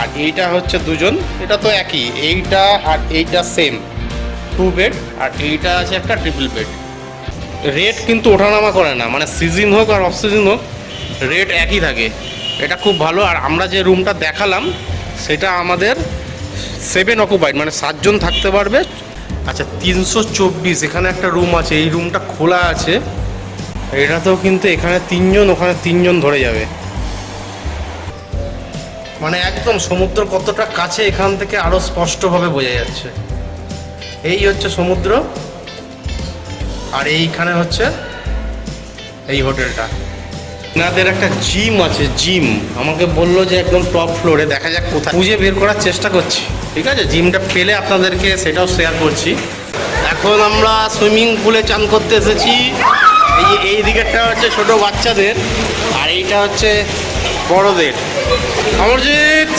আর এইটা হচ্ছে দুজন, এটা তো একই। এইটা আর এইটা সেম টু বেড আর এইটা আছে একটা ট্রিপল বেড রেট কিন্তু ওঠানামা করে না মানে সিজন হোক আর অফ সিজন হোক রেট একই থাকে। এটা খুব ভালো, আর আমরা যে রুমটা দেখালাম, সেটা আমাদের সেভেন অকুপাইড মানে সাতজন থাকতে পারবে। আচ্ছা তিনশো চব্বিশ, এখানে একটা রুম আছে, এই রুমটা খোলা আছে। এটাতেও কিন্তু এখানে তিনজন, ওখানে তিনজন ধরে যাবে। মানে একদম সমুদ্র কতটা কাছে এখান থেকে আরও স্পষ্টভাবে বোঝা যাচ্ছে। এই হচ্ছে সমুদ্র, আর এইখানে হচ্ছে এই হোটেলটা। এনাদের একটা জিম আছে, জিম। আমাকে বলল যে একদম টপ ফ্লোরে, দেখা যাক কোথায়। খুঁজে বের করার চেষ্টা করছি, ঠিক আছে? জিমটা পেলে আপনাদেরকে সেটাও শেয়ার করছি। এখন আমরা সুইমিং পুলে চান করতে এসেছি। এই এই দিকেরটা হচ্ছে ছোট বাচ্চাদের, আর এইটা হচ্ছে বড়দের। অমরজিৎ!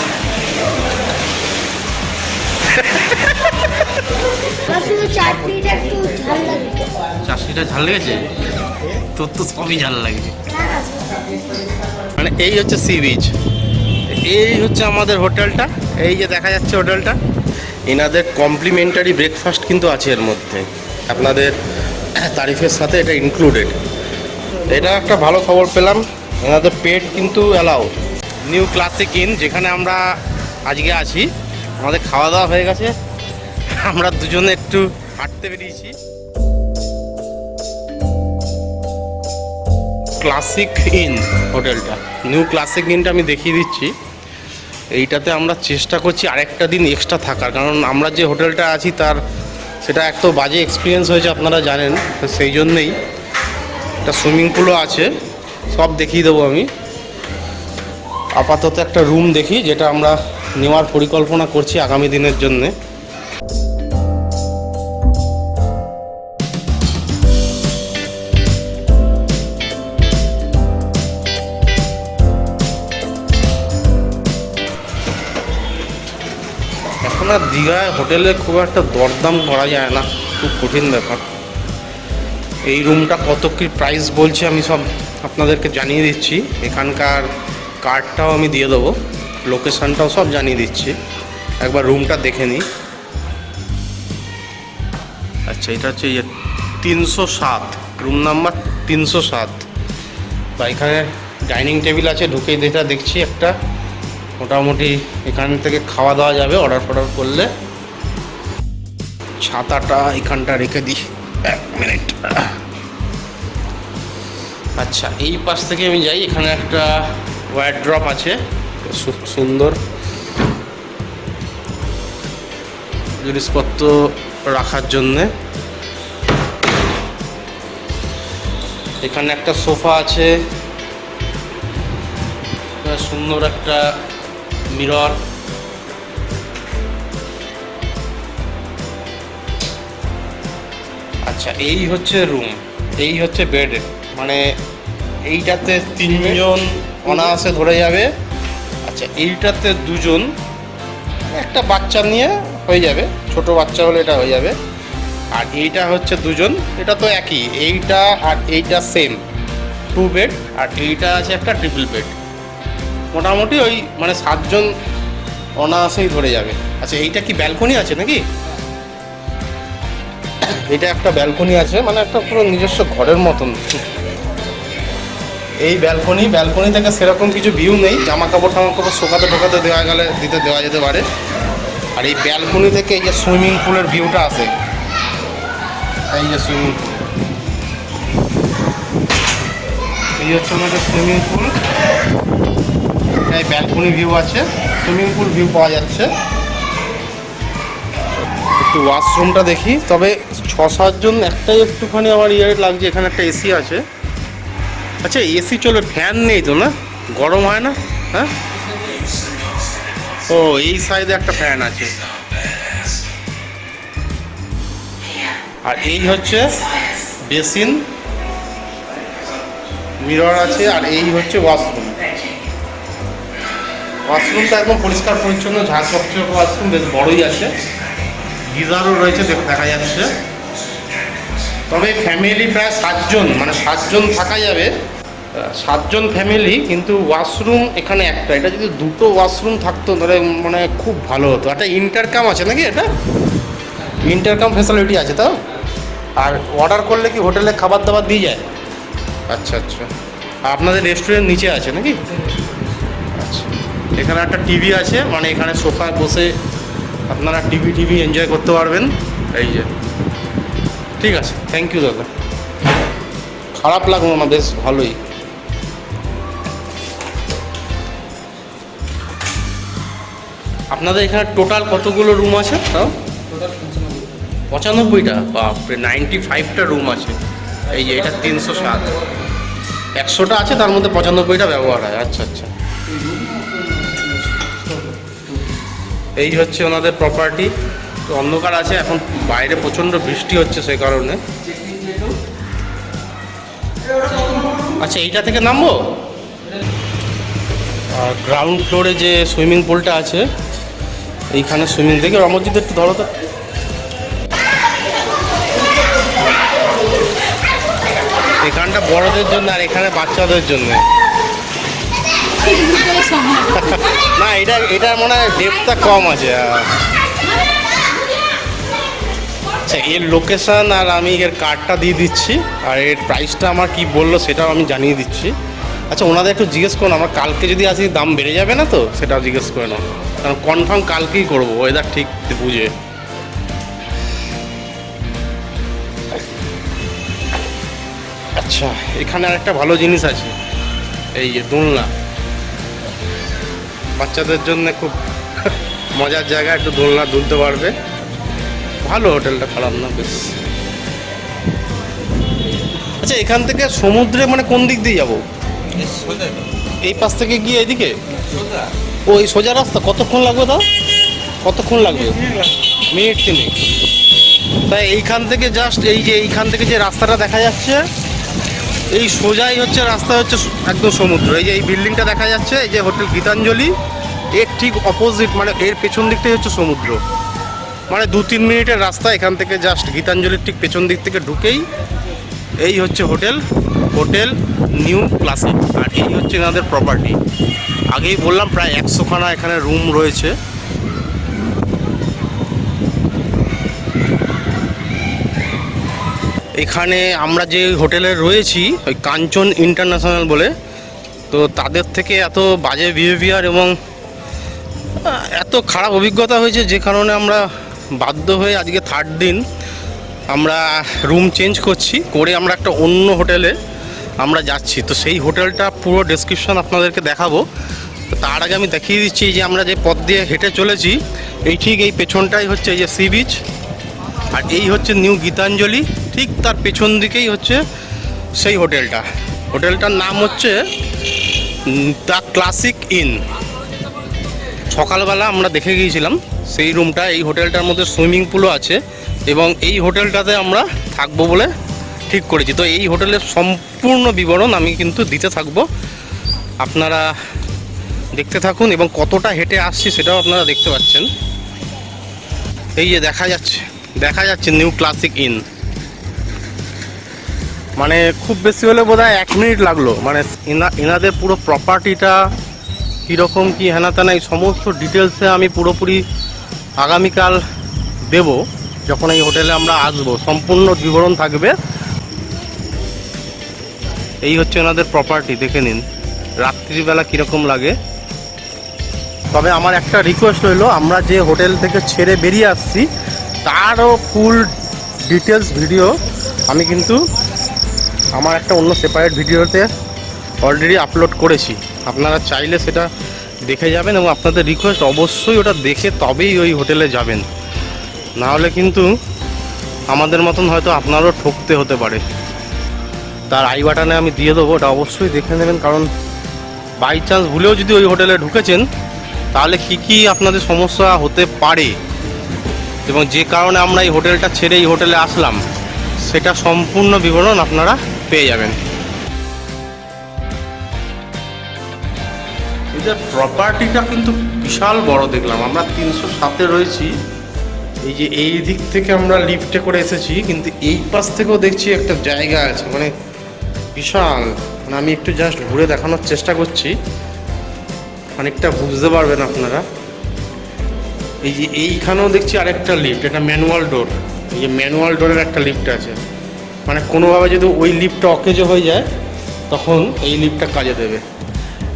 চাটনিটা ঝাল চাষিটা ঝাল লেগেছে? তোর তো সবই ঝাল লাগে মানে এই হচ্ছে সি বিচ। এই হচ্ছে আমাদের হোটেলটা। এই যে দেখা যাচ্ছে হোটেলটা। এনাদের কমপ্লিমেন্টারি ব্রেকফাস্ট কিন্তু আছে এর মধ্যে। আপনাদের তারিফের সাথে এটা ইনক্লুডেড এটা একটা ভালো খবর পেলাম। এনাদের পেট কিন্তু অ্যালাউ। নিউ ক্লাসিক ইন, যেখানে আমরা আজকে আছি। আমাদের খাওয়া দাওয়া হয়ে গেছে। আমরা দুজনে একটু হাঁটতে বেরিয়েছি। ক্লাসিক ইন হোটেলটা। নিউ ক্লাসিক ইনটা আমি দেখিয়ে দিচ্ছি। এইটাতে আমরা চেষ্টা করছি আরেকটা দিন এক্সট্রা থাকার। কারণ আমরা যে হোটেলটা আছি, তার সেটা এক তো বাজে এক্সপিরিয়েন্স হয়েছে, আপনারা জানেন। সেই জন্যেই একটা সুইমিং পুলও আছে। সব দেখিয়ে দেবো আমি। আপাতত একটা রুম দেখি, যেটা আমরা নেওয়ার পরিকল্পনা করছি আগামী দিনের জন্যে। এখন আর দীঘায় হোটেলে খুব একটা দরদাম করা যায় না, খুব কঠিন ব্যাপার। এই রুমটা কত কি প্রাইস বলছে আমি সব আপনাদেরকে জানিয়ে দিচ্ছি, এখানকার কার্ডটাও আমি দিয়ে দেবো লোকেশানটাও সব জানিয়ে দিচ্ছি। একবার রুমটা দেখে নিই। আচ্ছা এটা হচ্ছে ইয়ে তিনশো সাত রুম নাম্বার তিনশো সাত। বা এখানে ডাইনিং টেবিল আছে ঢুকে যেটা দেখছি একটা। মোটামুটি এখান থেকে খাওয়া দাওয়া যাবে অর্ডার ফর্ডার করলে। ছাতাটা এখানটা রেখে দিই। এক মিনিট। আচ্ছা এই পাশ থেকে আমি যাই, এখানে একটা ওয়ার ড্রপ আছে। সুন্দর। জিনিসপত্র রাখার জন্যে। এখানে একটা সোফা আছে। সুন্দর একটা মিরর। আচ্ছা এই হচ্ছে রুম এই হচ্ছে বেড মানে এইটাতে তিনজন অনায়াসে ধরে যাবে। আচ্ছা এইটাতে দুজন একটা বাচ্চা নিয়ে হয়ে যাবে ছোট বাচ্চা হলে এটা হয়ে যাবে। আর এইটা হচ্ছে দুজন এটা তো একই এইটা আর এইটা সেম টু বেড আর এইটা আছে একটা ট্রিপল বেড মোটামুটি ওই মানে সাতজন অনায়াসেই ধরে যাবে। আচ্ছা এইটা কি ব্যালকনি আছে নাকি? এটা একটা ব্যালকনি আছে মানে একটা পুরো নিজস্ব ঘরের মতন। এই ব্যালকনি ব্যালকনি থেকে সেরকম কিছু ভিউ নেই। জামা কাপড় টামা কাপড় শোকাতে টোকাতে দেওয়া গেলে দিতে দেওয়া যেতে পারে। আর এই ব্যালকনি থেকে এই যে সুইমিং পুলের ভিউটা আসে এই যে সুইমিং পুল এই হচ্ছে আমাদের সুইমিং পুল এই ব্যালকনি ভিউ আছে। সুইমিং পুল ভিউ পাওয়া যাচ্ছে। একটু ওয়াশরুমটা দেখি। তবে ছ সাতজন একটাই একটুখানি আমার ইয়ে লাগছে। এখানে একটা এসি আছে। আচ্ছা এসি চলবে ফ্যান নেই তো না? গরম হয় না? হ্যাঁ? ও, এই সাইডে একটা ফ্যান আছে। আর এই হচ্ছে বেসিন। মিরর আছে, আর এই হচ্ছে ওয়াশরুম ওয়াশরুমটা একদম পরিষ্কার, পরিচ্ছন্ন ঝাঁ ওয়াশরুম বেশ বড়ই আছে। গিজারও রয়েছে দেখা যাচ্ছে। তবে ফ্যামিলি প্রায় সাতজন মানে সাতজন থাকা যাবে। সাতজন ফ্যামিলি কিন্তু ওয়াশরুম এখানে একটা। এটা যদি দুটো ওয়াশরুম থাকতো তাহলে মানে খুব ভালো হতো। একটা ইন্টারকাম আছে নাকি এটা? ইন্টারকাম ফ্যাসিলিটি আছে তো। আর অর্ডার করলে কি হোটেলে খাবার দাবার দিয়ে যায়? আচ্ছা আচ্ছা। আর আপনাদের রেস্টুরেন্ট নিচে আছে নাকি? আচ্ছা। এখানে একটা টিভি আছে মানে এখানে সোফায় বসে আপনারা টিভি টিভি এনজয় করতে পারবেন। এই যে। ঠিক আছে থ্যাংক ইউ দাদা। খারাপ লাগল না বেশ ভালোই। আপনাদের এখানে টোটাল কতগুলো রুম আছে? তাও পঁচানব্বইটা বাপরে নাইনটি ফাইভটা রুম আছে। এই যে এটা তিনশো সাত। একশোটা আছে তার মধ্যে পঁচানব্বইটা ব্যবহার হয়। আচ্ছা আচ্ছা। এই হচ্ছে ওনাদের প্রপার্টি তো অন্ধকার আছে এখন বাইরে প্রচণ্ড বৃষ্টি হচ্ছে সেই কারণে। আচ্ছা এইটা থেকে নামবো? আর গ্রাউন্ড ফ্লোরে যে সুইমিং পুলটা আছে এইখানে সুইমিং দেখে রমজিৎ একটু ধরো তো। এখানটা বড়দের জন্য আর এখানে বাচ্চাদের জন্য। না এটা এটা মনে হয় ডেপটা কম আছে আহ। আচ্ছা এর লোকেশন আর আমি এর কার্ডটা দিয়ে দিচ্ছি, আর এর প্রাইসটা আমার কি বলল সেটাও আমি জানিয়ে দিচ্ছি। আচ্ছা ওনাদের একটু জিজ্ঞেস করুন, আমার কালকে যদি আসি দাম বেড়ে যাবে না তো? সেটাও জিজ্ঞেস করে নাও। কারণ কনফার্ম কালকেই করব ওয়েদার ঠিক বুঝে। আচ্ছা এখানে আর একটা ভালো জিনিস আছে, এই যে দোলনা। বাচ্চাদের জন্য খুব মজার জায়গা, একটু দোলনা দুলতে পারবে। ভালো হোটেলটা খারাপ না বেশ। আচ্ছা এখান থেকে সমুদ্রে মানে কোন দিক দিয়ে যাব? এই পাশ থেকে গিয়ে এদিকে ও এই সোজা রাস্তা? কতক্ষণ লাগবে তাও? কতক্ষণ লাগবে? মিনিট তিনেক। তাই এইখান থেকে জাস্ট এই যে এইখান থেকে যে রাস্তাটা দেখা যাচ্ছে এই সোজাই হচ্ছে রাস্তা হচ্ছে একদম সমুদ্র। এই যে এই বিল্ডিংটা দেখা যাচ্ছে এই যে হোটেল গীতাঞ্জলি এর ঠিক অপোজিট মানে এর পেছন দিকটাই হচ্ছে সমুদ্র। মানে দু তিন মিনিটের রাস্তা এখান থেকে জাস্ট গীতাঞ্জলির ঠিক পেছন দিক থেকে ঢুকেই এই হচ্ছে হোটেল হোটেল নিউ ক্লাসিক আর এই হচ্ছে এনাদের প্রপার্টি আগেই বললাম প্রায় একশোখানা এখানে রুম রয়েছে। এখানে আমরা যে হোটেলে রয়েছি, ওই কাঞ্চন ইন্টারন্যাশনাল বলে, তো তাদের থেকে এত বাজে বিহেভিয়ার এবং এত খারাপ অভিজ্ঞতা হয়েছে যে কারণে আমরা বাধ্য হয়ে আজকে থার্ড দিন আমরা রুম চেঞ্জ করছি, করে আমরা একটা অন্য হোটেলে আমরা যাচ্ছি। তো সেই হোটেলটা পুরো ডেসক্রিপশন আপনাদেরকে দেখাবো। তার আগে আমি দেখিয়ে দিচ্ছি যে আমরা যে পথ দিয়ে হেঁটে চলেছি, এই ঠিক এই পেছনটাই হচ্ছে এই যে সি বিচ আর এই হচ্ছে নিউ গীতাঞ্জলি, ঠিক তার পেছন দিকেই হচ্ছে সেই হোটেলটা। হোটেলটার নাম হচ্ছে দ্য ক্লাসিক ইন। সকালবেলা আমরা দেখে গিয়েছিলাম সেই রুমটা এই হোটেলটার মধ্যে সুইমিং পুলও আছে এবং এই হোটেলটাতে আমরা থাকব বলে ঠিক করেছি। তো এই হোটেলের সম্পূর্ণ বিবরণ আমি কিন্তু দিতে থাকব। আপনারা দেখতে থাকুন এবং কতটা হেঁটে আসছি সেটাও আপনারা দেখতে পাচ্ছেন। এই যে দেখা যাচ্ছে দেখা যাচ্ছে নিউ ক্লাসিক ইন মানে খুব বেশি হলে বোধ হয় এক মিনিট লাগল। মানে এনা এনাদের পুরো প্রপার্টিটা কীরকম, কী হেনা তেনা এই সমস্ত ডিটেলসে আমি পুরোপুরি আগামীকাল দেব। যখন এই হোটেলে আমরা আসব, সম্পূর্ণ বিবরণ থাকবে। এই হচ্ছে ওনাদের প্রপার্টি দেখে নিন। রাত্রিবেলা কীরকম লাগে। তবে আমার একটা রিকোয়েস্ট হলো আমরা যে হোটেল থেকে ছেড়ে বেরিয়ে আসছি, তারও ফুল ডিটেলস ভিডিও আমি কিন্তু আমার একটা অন্য সেপারেট ভিডিওতে অলরেডি আপলোড করেছি। আপনারা চাইলে সেটা দেখে যাবেন এবং আপনাদের রিকোয়েস্ট অবশ্যই ওটা দেখে তবেই ওই হোটেলে যাবেন। না হলে কিন্তু আমাদের মতন হয়তো আপনারও ঠকতে হতে পারে। তার আই বাটানে আমি দিয়ে দেবো, ওটা অবশ্যই দেখে নেবেন, কারণ বাই চান্স ভুলেও যদি ওই হোটেলে ঢুকেছেন, তাহলে কী কী আপনাদের সমস্যা হতে পারে? এবং যে কারণে আমরা এই হোটেলটা ছেড়ে এই হোটেলে আসলাম, সেটা সম্পূর্ণ বিবরণ আপনারা পেয়ে যাবেন। এদের প্রপার্টিটা কিন্তু বিশাল বড় দেখলাম। আমরা তিনশো সাতে রয়েছি। এই যে এই দিক থেকে আমরা লিফটে করে এসেছি, কিন্তু এই পাশ থেকেও দেখছি একটা জায়গা আছে মানে বিশাল। মানে আমি একটু জাস্ট ঘুরে দেখানোর চেষ্টা করছি। অনেকটা বুঝতে পারবেন আপনারা। এই যে এইখানেও দেখছি আরেকটা লিফট এটা ম্যানুয়াল ডোর এই যে ম্যানুয়াল ডোরের একটা লিফট আছে। মানে কোনোভাবে যদি ওই লিফটটা অকেজো হয়ে যায়, তখন এই লিফটটা কাজে দেবে।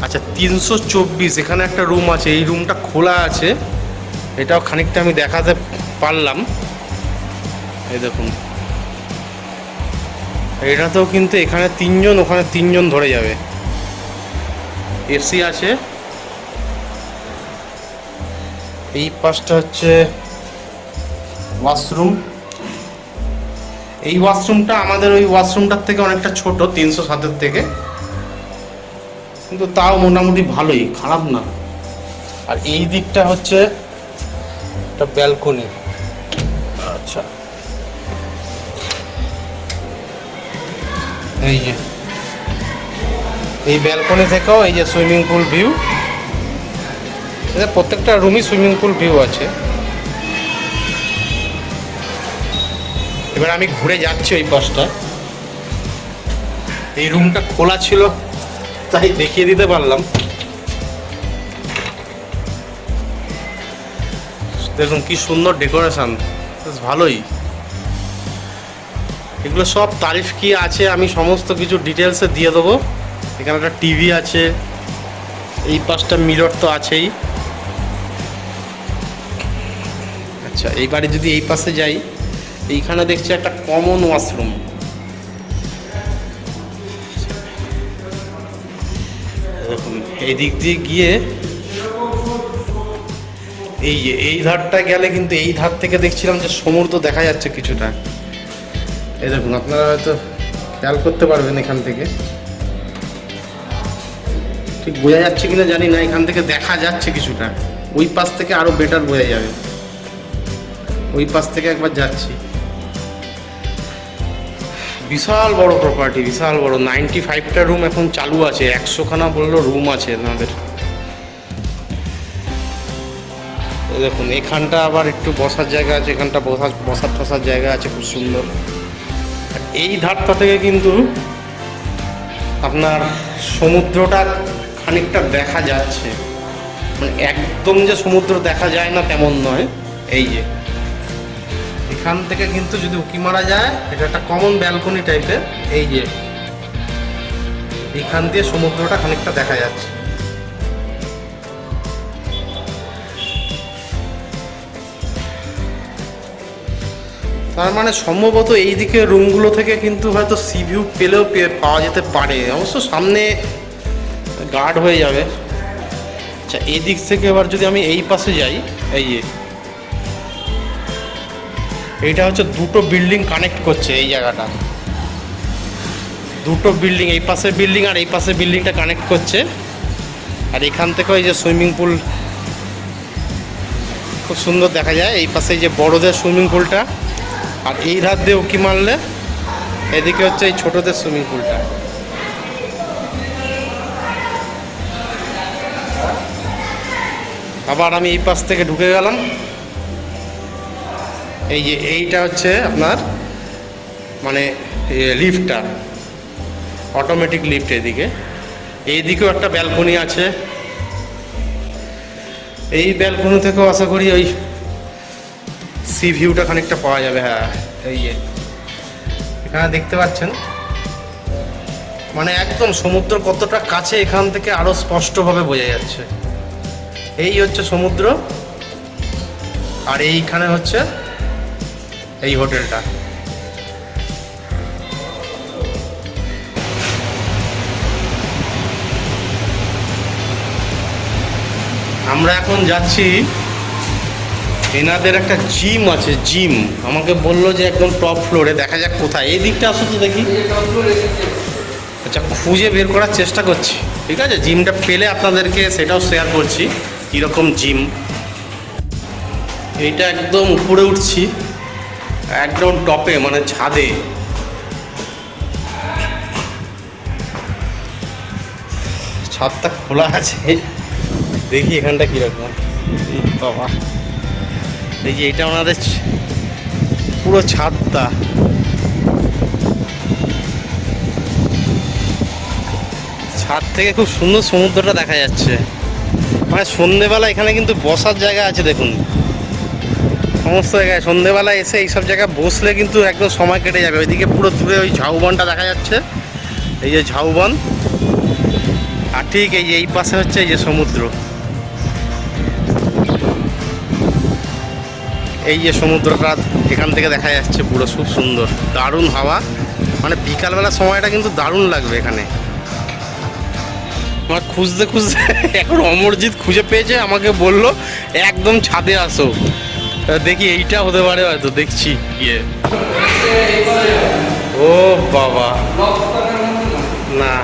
আচ্ছা তিনশো চব্বিশ, এখানে একটা রুম আছে, এই রুমটা খোলা আছে। এটাও খানিকটা আমি দেখাতে পারলাম। এই দেখুন। এটাতেও কিন্তু এখানে তিনজন, ওখানে তিনজন ধরে যাবে। এসি আছে। এই পাশটা হচ্ছে ওয়াশরুম এই ওয়াশরুমটা আমাদের ওই ওয়াশরুমটার থেকে অনেকটা ছোট, তিনশো সাতের থেকে। কিন্তু তাও মোটামুটি ভালোই, খারাপ না। আর এই দিকটা হচ্ছে একটা ব্যালকনি আচ্ছা। এই যে। এই ব্যালকনি থেকেও এই যে সুইমিং পুল ভিউ প্রত্যেকটা রুমই সুইমিং পুল ভিউ আছে। এবার আমি ঘুরে যাচ্ছি ওই পাশটা এই রুমটা খোলা ছিল। তাই দেখিয়ে দিতে পারলাম। দেখুন কি সুন্দর ডেকোরেশন ভালোই। এগুলো সব তারিফ কি আছে, আমি সমস্ত কিছু ডিটেলসে দিয়ে দেবো। এখানে একটা টিভি আছে। এই পাশটা মিরর তো আছেই। আচ্ছা এইবারে যদি এই পাশে যাই, এইখানে দেখছি একটা কমন ওয়াশরুম দেখুন এই দিক দিয়ে গিয়ে এই এই ধারটা গেলে কিন্তু এই ধার থেকে দেখছিলাম যে সমুদ্র দেখা যাচ্ছে কিছুটা। এই দেখুন, আপনারা হয়তো খেয়াল করতে পারবেন এখান থেকে। ঠিক বোঝা যাচ্ছে কিনা জানি না, এখান থেকে দেখা যাচ্ছে কিছুটা। ওই পাশ থেকে আরও বেটার বোঝা যাবে। ওই পাশ থেকে একবার যাচ্ছি। বিশাল বড় প্রপার্টি বিশাল বড়। নাইনটি ফাইভটা রুম এখন চালু আছে, একশোখানা বলল রুম আছে আমাদের দেখুন, এখানটা আবার একটু বসার জায়গা আছে, এখানটা বসার বসার টসার জায়গা আছে, খুব সুন্দর। এই ধারটা থেকে কিন্তু আপনার সমুদ্রটা খানিকটা দেখা যাচ্ছে। মানে একদম যে সমুদ্র দেখা যায় না তেমন নয়, এই যে। এখান থেকে কিন্তু যদি উকি মারা যায়, এটা একটা কমন ব্যালকনি টাইপের এই যে। এখান দিয়ে সমুদ্রটা খানিকটা দেখা যাচ্ছে। তার মানে সম্ভবত এই দিকে রুমগুলো থেকে কিন্তু হয়তো সি ভিউ পেলেও পাওয়া যেতে পারে। অবশ্য সামনে গার্ড হয়ে যাবে। আচ্ছা এই দিক থেকে এবার যদি আমি এই পাশে যাই, এই যে এইটা হচ্ছে দুটো বিল্ডিং কানেক্ট করছে এই জায়গাটা। দুটো বিল্ডিং এই পাশে বিল্ডিং আর এই পাশে বিল্ডিংটা কানেক্ট করছে। আর এখান থেকে এই যে সুইমিং পুল খুব সুন্দর দেখা যায়। এই পাশে যে বড়দের সুইমিং পুলটা আর এই ধার দিয়ে উকি মারলে এদিকে হচ্ছে এই ছোটদের সুইমিং পুলটা আবার আমি এই পাশ থেকে ঢুকে গেলাম। এই যে এইটা হচ্ছে আপনার মানে লিফটটা অটোমেটিক লিফট এদিকে। এইদিকেও একটা ব্যালকনি আছে। এই ব্যালকনি থেকেও আশা করি ওই সি ভিউটা খানিকটা পাওয়া যাবে হ্যাঁ। এই যে, এখানে দেখতে পাচ্ছেন। মানে একদম সমুদ্র কতটা কাছে এখান থেকে আরও স্পষ্টভাবে বোঝা যাচ্ছে। এই হচ্ছে সমুদ্র। আর এইখানে হচ্ছে এই হোটেলটা। আমরা এখন যাচ্ছি, এনাদের একটা জিম আছে, জিম। আমাকে বলল যে একদম টপ ফ্লোরে, দেখা যাক কোথায়। এই দিকটা আসো তো দেখি। আচ্ছা খুঁজে বের করার চেষ্টা করছি। ঠিক আছে, জিমটা পেলে আপনাদেরকে সেটাও শেয়ার করছি, কীরকম জিম। এইটা একদম উপরে উঠছি। একদম টপে মানে ছাদে। ছাদটা খোলা আছে। দেখি এখানটা কীরকম। বাবা। যে এটা ওনাদের পুরো ছাদটা। ছাদ থেকে খুব সুন্দর সমুদ্রটা দেখা যাচ্ছে। মানে সন্ধেবেলা এখানে কিন্তু বসার জায়গা আছে, দেখুন। সমস্ত জায়গায় সন্ধেবেলা এসে এইসব জায়গায় বসলে কিন্তু একদম সময় কেটে যাবে। ওইদিকে পুরো দূরে ওই ঝাউবনটা দেখা যাচ্ছে। এই যে ঝাউবন আর ঠিক এই যে এই পাশে হচ্ছে এই যে সমুদ্র। এই যে সমুদ্রটা এখান থেকে দেখা যাচ্ছে পুরো খুব সুন্দর। দারুণ হাওয়া। মানে বিকালবেলা সময়টা কিন্তু দারুণ লাগবে এখানে। আমার খুঁজতে খুঁজতে এখন অমরজিৎ খুঁজে পেয়েছে, আমাকে বলল, একদম ছাদে আসো। দেখি এইটা হতে পারে হয়তো দেখছি। ইয়ে। ও বাবা। না।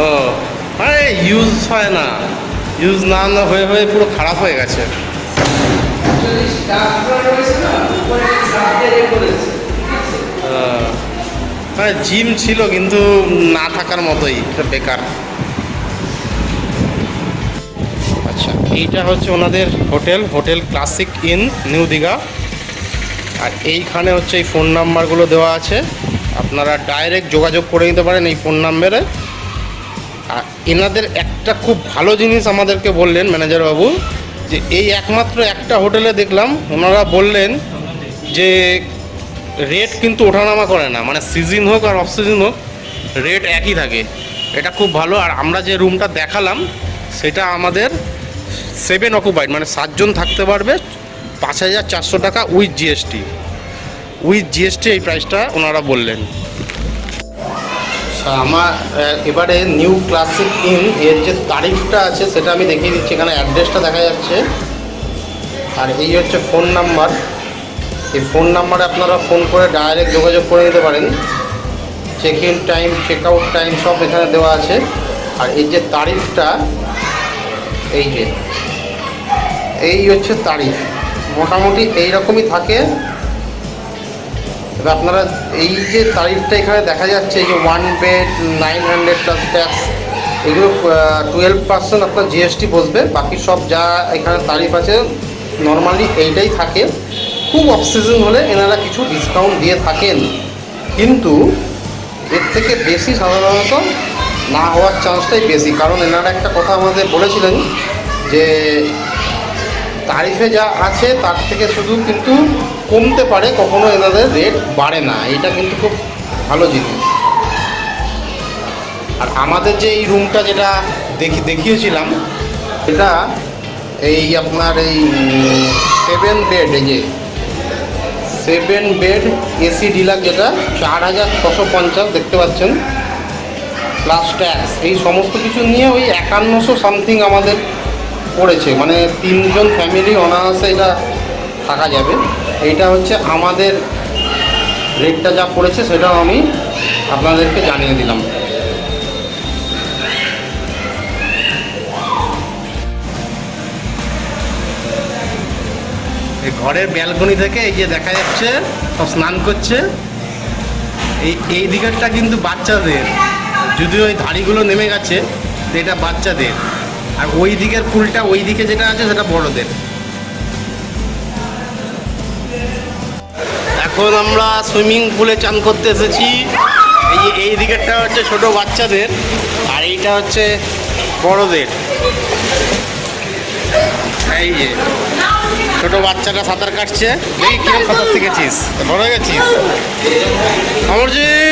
ও আরে ইউজ হয় না। ইউজ না না হয়ে হয়ে পুরো খারাপ হয়ে গেছে। জিম ছিল কিন্তু না থাকার মতোই এটা বেকার। আচ্ছা এইটা হচ্ছে ওনাদের hotel hotel classic in new Digha. আর এইখানে হচ্ছে এই ফোন নাম্বারগুলো দেওয়া আছে। আপনারা ডাইরেক্ট যোগাযোগ করে নিতে পারেন এই ফোন নাম্বারে। আর এনাদের একটা খুব ভালো জিনিস আমাদেরকে বললেন ম্যানেজার বাবু যে এই একমাত্র একটা হোটেলে দেখলাম, ওনারা বললেন যে রেট কিন্তু ওঠানামা করে না মানে সিজন হোক আর অফ সিজন হোক, রেট একই থাকে। এটা খুব ভালো, আর আমরা যে রুমটা দেখালাম, সেটা আমাদের সেভেন অকুপাইড মানে সাতজন থাকতে পারবে, পাঁচ হাজার চারশো টাকা উইথ জিএসটি উইথ জিএসটি এই প্রাইসটা ওনারা বললেন। আমার এবারে নিউ ক্লাসিক ইন এর যে তারিখটা আছে সেটা আমি দেখিয়ে দিচ্ছি, এখানে অ্যাড্রেসটা দেখা যাচ্ছে। আর এই হচ্ছে ফোন নাম্বার এই ফোন নাম্বারে আপনারা ফোন করে ডাইরেক্ট যোগাযোগ করে নিতে পারেন। Check in time check out time সব এখানে দেওয়া আছে। আর এই যে তারিখটা এই যে, এই হচ্ছে তারিখ মোটামুটি এই রকমই থাকে। এবার আপনারা এই যে তারিখটা এখানে দেখা যাচ্ছে, এই যে one bed nine hundred plus tax এগুলো টুয়েলভ পার্সেন্ট আপনার জিএসটি বসবে। বাকি সব যা এখানে তারিফ আছে নর্মালি এইটাই থাকে। খুব অফ সিজন হলে এনারা কিছু ডিসকাউন্ট দিয়ে থাকেন। কিন্তু এর থেকে বেশি সাধারণত না হওয়ার চান্সটাই বেশি কারণ এনারা একটা কথা আমাদের বলেছিলেন যে তারিফে যা আছে তার থেকে শুধু কিন্তু কমতে পারে, কখনো এনাদের রেট বাড়ে না। এটা কিন্তু খুব ভালো জিনিস। আর আমাদের যে এই রুমটা যেটা দেখি, দেখিয়েছিলাম, এটা এই আপনার এই সেভেন বেড এই যে সেভেন বেড এসি ডিলাক যেটা, চার হাজার ছশো পঞ্চাশ দেখতে পাচ্ছেন। প্লাস ট্যাক্স এই সমস্ত কিছু নিয়ে ওই একান্নশো সামথিং আমাদের পড়েছে। মানে তিনজন ফ্যামিলি অনায়াসে এটা থাকা যাবে। এইটা হচ্ছে আমাদের রেটটা যা পড়েছে সেটাও আমি আপনাদেরকে জানিয়ে দিলাম। এই ঘরের ব্যালকনি থেকে এই যে দেখা যাচ্ছে, সব স্নান করছে। এই এই দিকেরটা কিন্তু বাচ্চাদের। যদিও ওই ধাড়িগুলো নেমে গেছে, তো এটা বাচ্চাদের। আর ওই দিকের পুলটা ওই দিকে যেটা আছে, সেটা বড়দের। এখন আমরা সুইমিং পুলে চান করতে এসেছি। এই এই দিকেরটা হচ্ছে ছোট বাচ্চাদের, আর এইটা হচ্ছে বড়দের। এই যে, ছোট বাচ্চাটা সাঁতার কাটছে। দেখি কিরম সাঁতার শিখেছিস? বড় হয়ে গেছিস? অমরজিৎ!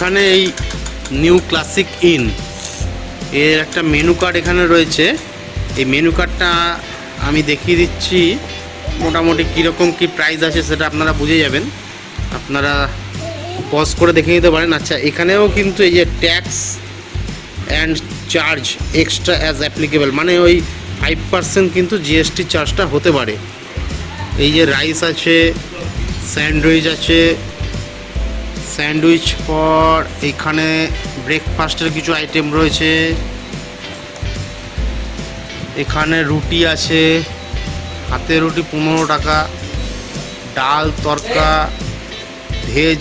এখানে এই নিউ ক্লাসিক ইন। এর একটা মেনু কার্ড এখানে রয়েছে। এই মেনু কার্ডটা আমি দেখিয়ে দিচ্ছি, মোটামুটি কীরকম কী প্রাইস আছে সেটা আপনারা বুঝে যাবেন। আপনারা পজ করে দেখে নিতে পারেন। আচ্ছা এখানেও কিন্তু এই যে tax and charge extra as applicable মানে ওই ফাইভ পার্সেন্ট কিন্তু জিএসটি চার্জটা হতে পারে। এই যে রাইস আছে, স্যান্ডউইচ আছে স্যান্ডউইচ পর এখানে ব্রেকফাস্টের কিছু আইটেম রয়েছে। এখানে রুটি আছে, হাতে রুটি পনেরো টাকা, ডাল তরকা, ভেজ।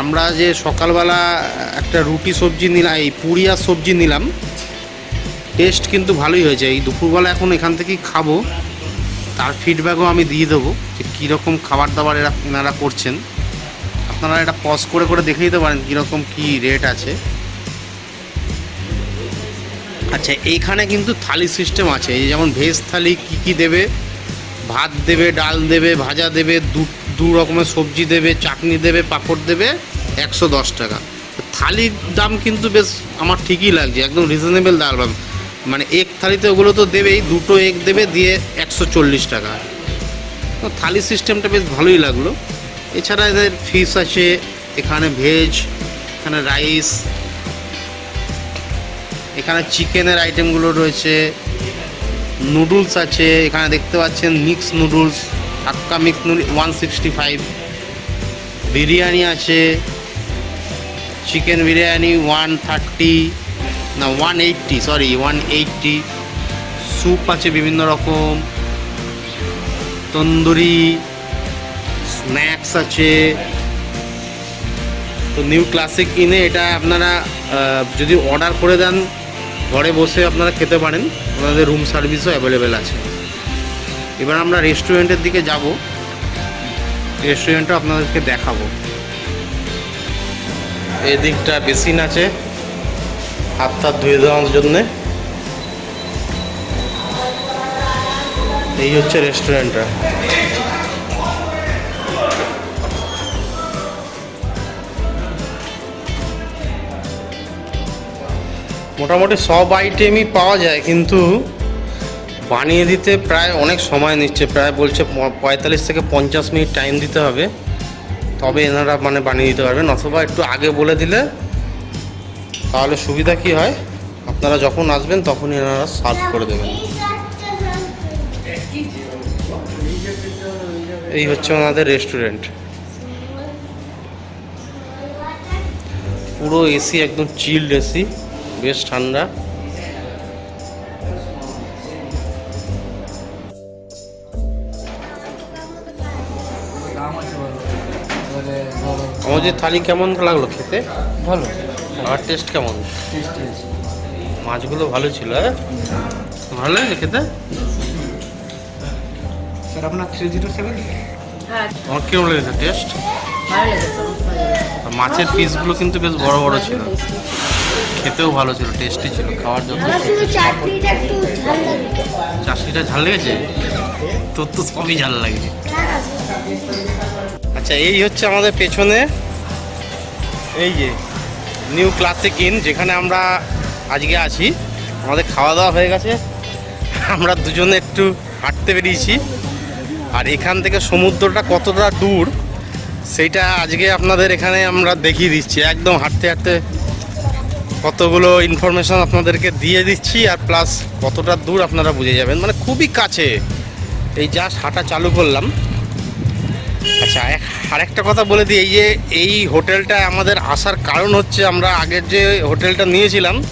আমরা যে সকালবেলা একটা রুটি সবজি নিলাম, এই পুরি আর সবজি নিলাম, টেস্ট কিন্তু ভালোই হয়েছে। এই দুপুরবেলা এখন এখান থেকেই খাব। তার ফিডব্যাকও আমি দিয়ে দেবো যে কীরকম খাবার দাবার এরা এনারা করছেন। আপনারা এটা পজ করে করে দেখে নিতে পারেন কীরকম কী রেট আছে। আচ্ছা এইখানে কিন্তু থালি সিস্টেম আছে। এই যেমন ভেজ থালি কী কী দেবে? ভাত দেবে, ডাল দেবে, ভাজা দেবে, দু দু রকমের সবজি দেবে, চাটনি দেবে, পাঁপড় দেবে, একশো দশ টাকা। থালির দাম কিন্তু বেশ আমার ঠিকই লাগছে, একদম রিজনেবল দাম। মানে এক থালিতে ওগুলো তো দেবেই, দুটো এগ দেবে, দিয়ে একশো চল্লিশ টাকা। থালি সিস্টেমটা বেশ ভালোই লাগল। এছাড়া এদের ফিশ আছে, এখানে ভেজ এখানে রাইস এখানে চিকেনের আইটেমগুলো রয়েছে নুডলস আছে, এখানে দেখতে পাচ্ছেন mix noodles hakka mix noodle one sixty five biryani আছে চিকেন বিরিয়ানি ওয়ান থার্টি না one eighty sorry one eighty soup আছে বিভিন্ন রকম, তন্দুরি স্ন্যাক্স আছে। তো নিউ ক্লাসিক ইনে এটা আপনারা যদি অর্ডার করে দেন, ঘরে বসে আপনারা খেতে পারেন। ওনাদের রুম সার্ভিসও অ্যাভেলেবেল আছে। এবার আমরা রেস্টুরেন্টের দিকে যাব। রেস্টুরেন্টটা আপনাদেরকে দেখাবো। এই দিকটা বেসিন আছে। হাত টাত ধুয়ে দেওয়ার জন্যে। এই হচ্ছে রেস্টুরেন্টটা মোটামুটি সব আইটেমই পাওয়া যায়, কিন্তু বানিয়ে দিতে প্রায় অনেক সময় নিচ্ছে, প্রায় বলছে পঁয়তাল্লিশ থেকে পঞ্চাশ মিনিট টাইম দিতে হবে। তবে এনারা মানে বানিয়ে দিতে পারবেন, অথবা একটু আগে বলে দিলে তাহলে সুবিধা কি হয়? আপনারা যখন আসবেন তখন এনারা সার্ভ করে দেবেন। এই হচ্ছে ওনাদের রেস্টুরেন্ট পুরো এসি একদম চিল্ড এসি বেশ ঠান্ডা। যে থালি কেমন লাগল খেতে? ভালো। আর টেস্ট কেমন? মাছগুলো ভালো ছিল হ্যাঁ? ভালো লাগে খেতে? স্যার আপনার থ্রি জিরো সেভেন হ্যাঁ। আমার কীরকম লেগেছে টেস্ট লেগেছে। লেগেছে। মাছের পিসগুলো কিন্তু বেশ বড় বড় ছিল। খেতেও ভালো ছিল টেস্টি ছিল খাওয়ার জন্য। চাটনিটা ঝাল লেগেছে। তোর তো সবই ঝাল লাগে। আচ্ছা এই হচ্ছে আমাদের পেছনে। এই যে নিউ ক্লাসিক ইন যেখানে আমরা আজকে আছি। আমাদের খাওয়া দাওয়া হয়ে গেছে। আমরা দুজনে একটু হাঁটতে বেরিয়েছি। আর এখান থেকে সমুদ্রটা কতটা দূর সেইটা আজকে আপনাদের এখানে আমরা দেখিয়ে দিচ্ছি। একদম হাঁটতে হাঁটতে কতগুলো ইনফরমেশন আপনাদেরকে দিয়ে দিচ্ছি আর প্লাস কতটা দূর আপনারা বুঝে যাবেন। মানে খুবই কাছে। এই জাস্ট হাঁটা চালু করলাম। আচ্ছা এক- আরেকটা কথা বলে দিই, এই যে এই হোটেলটা আমাদের আসার কারণ হচ্ছে আমরা আগের যে হোটেলটা নিয়েছিলাম,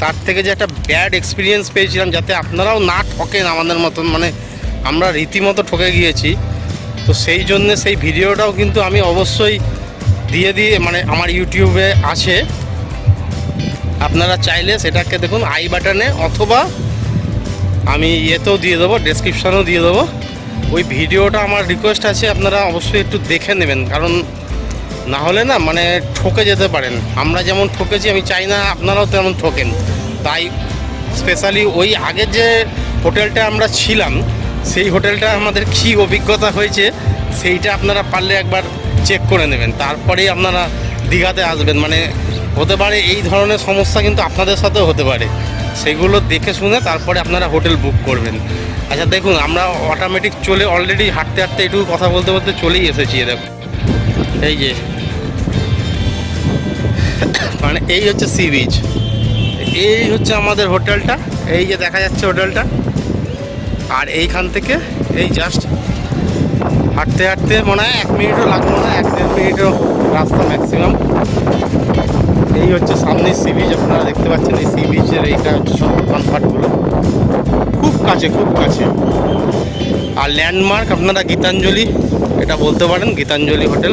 তার থেকে যে একটা ব্যাড এক্সপিরিয়েন্স পেয়েছিলাম, যাতে আপনারাও না ঠকেন আমাদের মতন। মানে আমরা রীতিমতো ঠকে গিয়েছি। তো সেই জন্যে সেই ভিডিওটাও কিন্তু আমি অবশ্যই দিয়ে দিয়ে মানে আমার ইউটিউবে আছে। আপনারা চাইলে সেটাকে দেখুন আই বাটনে অথবা আমি ইয়েতেও দিয়ে দেবো ডেসক্রিপশানেও দিয়ে দেবো। ওই ভিডিওটা আমার রিকোয়েস্ট আছে, আপনারা অবশ্যই একটু দেখে নেবেন। কারণ না হলে না মানে ঠকে যেতে পারেন। আমরা যেমন ঠকেছি, আমি চাই না আপনারাও তেমন ঠকেন। তাই স্পেশালি ওই আগের যে হোটেলটা আমরা ছিলাম, সেই হোটেলটা আমাদের কী অভিজ্ঞতা হয়েছে, সেইটা আপনারা পারলে একবার চেক করে নেবেন। তারপরেই আপনারা দীঘাতে আসবেন। মানে হতে পারে, এই ধরনের সমস্যা কিন্তু আপনাদের সাথেও হতে পারে। সেগুলো দেখে শুনে তারপরে আপনারা হোটেল বুক করবেন। আচ্ছা দেখুন, আমরা অটোমেটিক চলে অলরেডি হাঁটতে হাঁটতে একটু কথা বলতে বলতে চলেই এসেছি, এ দেখুন। এই যে মানে এই হচ্ছে সি বিচ এই হচ্ছে আমাদের হোটেলটা, এই যে দেখা যাচ্ছে হোটেলটা। আর এইখান থেকে এই জাস্ট হাঁটতে হাঁটতে মনে হয় এক মিনিটও লাগল না, এক দেড় মিনিটও রাস্তা ম্যাক্সিমাম এই হচ্ছে সামনে সি বিচ আপনারা দেখতে পাচ্ছেন এই সি বিচের এইটা হচ্ছে সব দোকানপাটগুলো খুব কাছে খুব কাছে। আর ল্যান্ডমার্ক আপনারা গীতাঞ্জলি, এটা বলতে পারেন, গীতাঞ্জলি হোটেল,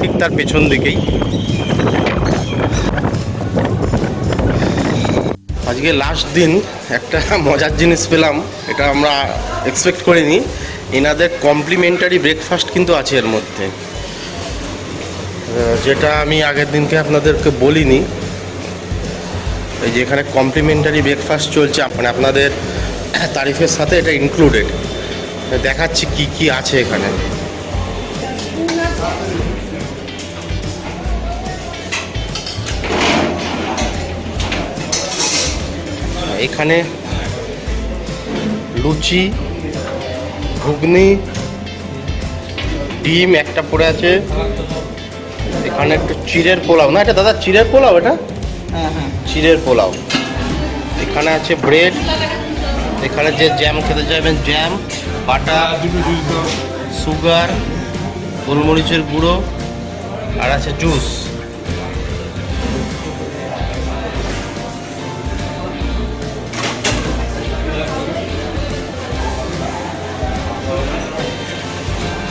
ঠিক তার পেছন দিকেই। আজকে লাস্ট দিন একটা মজার জিনিস পেলাম, এটা আমরা এক্সপেক্ট করিনি। এনাদের কমপ্লিমেন্টারি ব্রেকফাস্ট কিন্তু আছে এর মধ্যে। যেটা আমি আগের দিনকে আপনাদেরকে বলিনি, এই যে এখানে কমপ্লিমেন্টারি ব্রেকফাস্ট চলছে মানে আপনাদের তারিফের সাথে এটা ইনক্লুডেড দেখাচ্ছি কি কি আছে এখানে। এখানে লুচি, ঘুগনি, ডিম একটা পড়ে আছে। এখানে একটু চিড়ের পোলাও। না এটা দাদা চিড়ের পোলাও এটা? হ্যাঁ হ্যাঁ। চিড়ের পোলাও। এখানে আছে ব্রেড এখানে যে জ্যাম খেতে চাইবেন জ্যাম বাটার সুগার গোলমরিচের গুঁড়ো আর আছে জুস।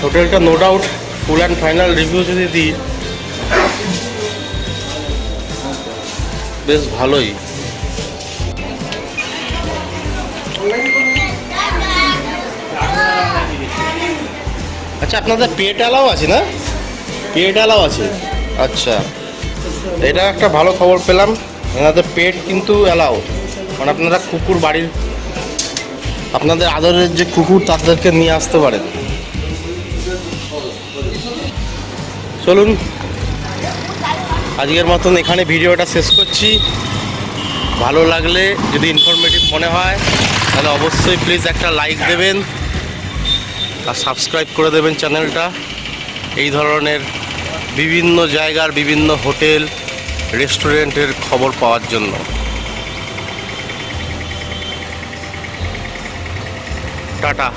হোটেলটা no doubt full and final review যদি দিই বেশ ভালোই। আচ্ছা আপনাদের পেট অ্যালাও আছে না? পেট অ্যালাও আছে? আচ্ছা। এটা একটা ভালো খবর পেলাম এনাদের পেট কিন্তু অ্যালাও মানে আপনারা কুকুর বাড়ির আপনাদের আদরের যে কুকুর তাদেরকে নিয়ে আসতে পারেন। চলুন আজকের মতন এখানে ভিডিওটা শেষ করছি। ভালো লাগলে যদি ইনফরমেটিভ মনে হয়, তাহলে অবশ্যই প্লিজ একটা লাইক দেবেন আর সাবস্ক্রাইব করে দেবেন চ্যানেলটা এই ধরনের বিভিন্ন জায়গার বিভিন্ন হোটেল, রেস্টুরেন্টের খবর পাওয়ার জন্য। টাটা।